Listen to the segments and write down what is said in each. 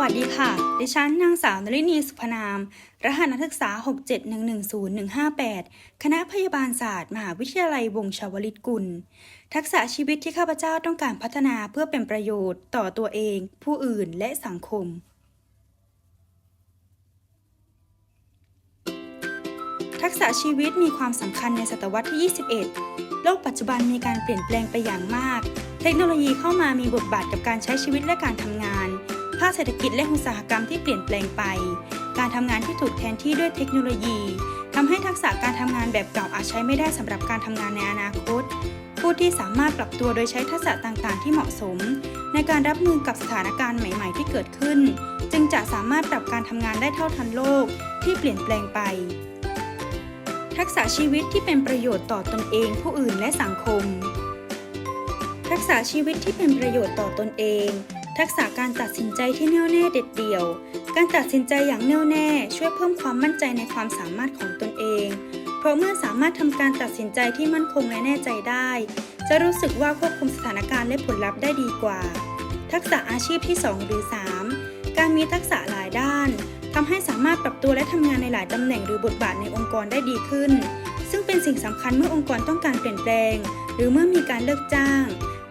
วัสดีค่ะ ดิฉันนางสาวนลินีสุพนาม รหัสนักศึกษา 67110-158 คณะพยาบาลศาสตร์ มหาวิทยาลัยวงชาวลิตกุล ทักษะชีวิตที่ข้าพเจ้าต้องการพัฒนาเพื่อเป็นประโยชน์ต่อตัวเอง ผู้อื่นและสังคม ทักษะชีวิตมีความสำคัญในศตวรรษที่ 21 โลกปัจจุบันมีการเปลี่ยนแปลงไปอย่างมาก เทคโนโลยีเข้ามามีบทบาทกับการใช้ชีวิตและการทำงาน ภาคเศรษฐกิจและอุตสาหกรรมที่เปลี่ยนแปลงไป การทำงานที่ถูกแทนที่ด้วยเทคโนโลยีทำให้ทักษะการทำงานแบบเก่าอาจใช้ไม่ได้สำหรับการทำงานในอนาคต ผู้ที่สามารถปรับตัวโดยใช้ทักษะต่างๆ ที่เหมาะสม ในการรับมือกับสถานการณ์ใหม่ ๆ ที่เกิดขึ้น จึงจะสามารถปรับการทำงานได้เท่าทันโลกที่เปลี่ยนแปลงไปทักษะชีวิตที่เป็นประโยชน์ต่อตนเอง ผู้อื่นและสังคม ทักษะชีวิตที่เป็นประโยชน์ต่อตนเอง ทักษะการตัดสินใจที่แน่วแน่เด็ดเดี่ยว การตัดสินใจอย่างแน่วแน่ ช่วยเพิ่มความมั่นใจในความสามารถของตนเอง เพราะเมื่อสามารถทำการตัดสินใจที่มั่นคงและแน่ใจได้ จะรู้สึกว่าควบคุมสถานการณ์และผลลัพธ์ได้ดีกว่า ทักษะอาชีพที่ 2 หรือ 3 การมีทักษะหลายด้านทำให้สามารถปรับตัวและทำงานในหลายตำแหน่งหรือบทบาทในองค์กรได้ดีขึ้น ซึ่งเป็นสิ่งสำคัญเมื่อองค์กรต้องการเปลี่ยนแปลง หรือเมื่อมีการเลิกจ้าง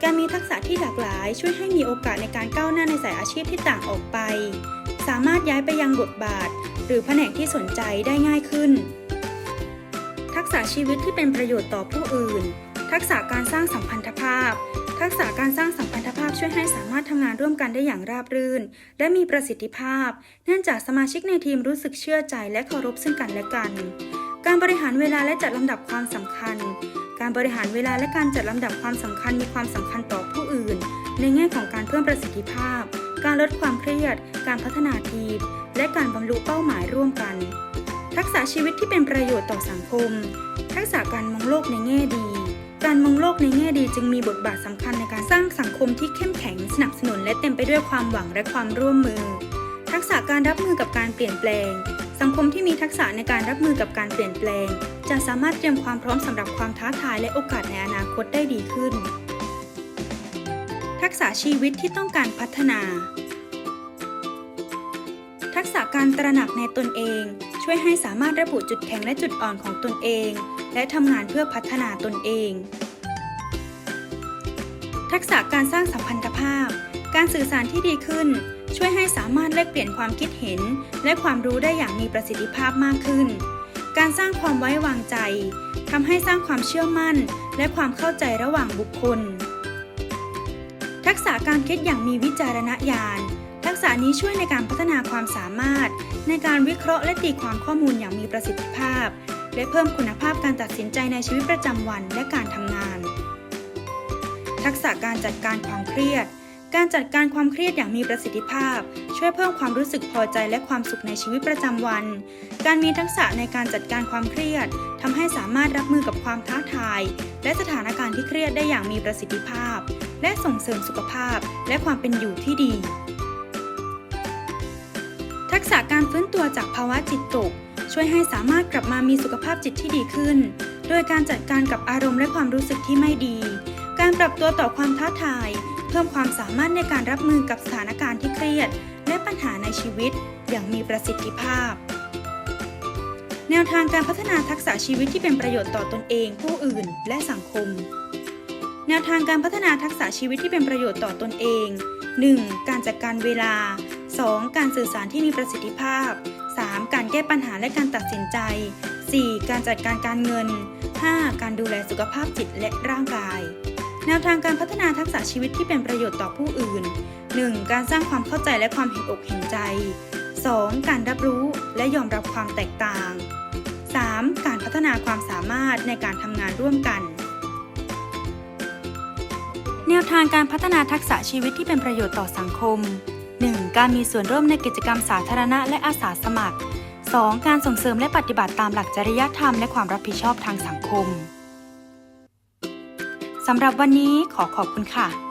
การมีทักษะที่หลากหลาย ช่วยให้มีโอกาสในการก้าวหน้าในสายอาชีพที่ต่างออกไป สามารถย้ายไปยังบทบาท หรือแผนกที่สนใจได้ง่ายขึ้น ทักษะชีวิตที่เป็นประโยชน์ต่อผู้อื่น ทักษะการสร้างสัมพันธภาพ ทักษะการสร้างสัมพันธภาพช่วยให้สามารถทำงานร่วมกันได้อย่างราบรื่น และมีประสิทธิภาพ เนื่องจากสมาชิกในทีมรู้สึกเชื่อใจและเคารพซึ่งกันและกัน การบริหารเวลาและจัดลำดับความสำคัญ การบริหารเวลาและการจัดลำดับความสำคัญมีความสำคัญต่อผู้อื่น ในแง่ของการเพิ่มประสิทธิภาพ การลดความเครียด การพัฒนาทีม และการบรรลุเป้าหมายร่วมกัน ทักษะชีวิตที่เป็นประโยชน์ต่อสังคม ทักษะการมองโลกในแง่ดี การมองโลกในแง่ดีจึงมีบทบาทสำคัญในการสร้างสังคมที่เข้มแข็งสนับสนุนและเต็มไปด้วยความหวังและความร่วมมือ ทักษะการรับมือกับการเปลี่ยนแปลง สังคมที่มีทักษะในการรับมือกับการเปลี่ยนแปลง จะสามารถเตรียมความพร้อมสำหรับความท้าทายและโอกาสในอนาคตได้ดีขึ้น ทักษะชีวิตที่ต้องการพัฒนา ทักษะการตระหนักในตนเอง ช่วยให้สามารถระบุจุดแข็งและจุดอ่อนของตนเอง และทำงานเพื่อพัฒนาตนเอง ทักษะการสร้างสัมพันธภาพ การสื่อสารที่ดีขึ้น ช่วยให้สามารถแลกเปลี่ยนความคิดเห็น และความรู้ได้อย่างมีประสิทธิภาพมากขึ้น การสร้างความไว้วางใจทำให้สร้างความเชื่อมั่น และความเข้าใจระหว่างบุคคล ทักษะการคิดอย่างมีวิจารณญาณ ทักษะนี้ช่วยในการพัฒนาความสามารถ ในการวิเคราะห์และตีความข้อมูลอย่างมีประสิทธิภาพ และเพิ่มคุณภาพการตัดสินใจในชีวิตประจำวันและการทำงาน ทักษะการจัดการความเครียด การจัดการความเครียดอย่างมีประสิทธิภาพ ช่วยเพิ่มความรู้สึกพอใจและความสุขในชีวิตประจำวัน การมีทักษะในการจัดการความเครียดทำให้สามารถรับมือกับความท้าทาย และสถานการณ์ที่เครียดได้อย่างมีประสิทธิภาพ และส่งเสริมสุขภาพและความเป็นอยู่ที่ดี ทักษะการฟื้นตัวจากภาวะจิตตก ช่วยให้สามารถกลับมามีสุขภาพจิตที่ดีขึ้น โดยการจัดการกับอารมณ์และความรู้สึกที่ไม่ดี การปรับตัวต่อความท้าทาย เพิ่มความสามารถในการรับมือกับสถานการณ์ที่เครียด และปัญหาในชีวิตอย่างมีประสิทธิภาพ แนวทางการพัฒนาทักษะชีวิตที่เป็นประโยชน์ต่อตนเอง ผู้อื่น และสังคม แนวทางการพัฒนาทักษะชีวิตที่เป็นประโยชน์ต่อตนเอง 1. การจัดการเวลา 2. การสื่อสารที่มีประสิทธิภาพ 3. การแก้ปัญหาและการตัดสินใจ 4. การจัดการการเงิน 5. การดูแลสุขภาพจิตและร่างกาย แนวทางการพัฒนาทักษะชีวิตที่เป็นประโยชน์ต่อผู้อื่น 1. การสร้างความเข้าใจและความเห็นอกเห็นใจ 2. การรับรู้และยอมรับความแตกต่าง 3. การพัฒนาความสามารถในการทำงานร่วมกัน แนวทางการพัฒนาทักษะชีวิตที่เป็นประโยชน์ต่อสังคม 1. การมีส่วนร่วมในกิจกรรมสาธารณะและอาสาสมัคร 2. การส่งเสริมและปฏิบัติตามหลักจริยธรรมและความรับผิดชอบทางสังคม สำหรับวันนี้ขอขอบคุณค่ะ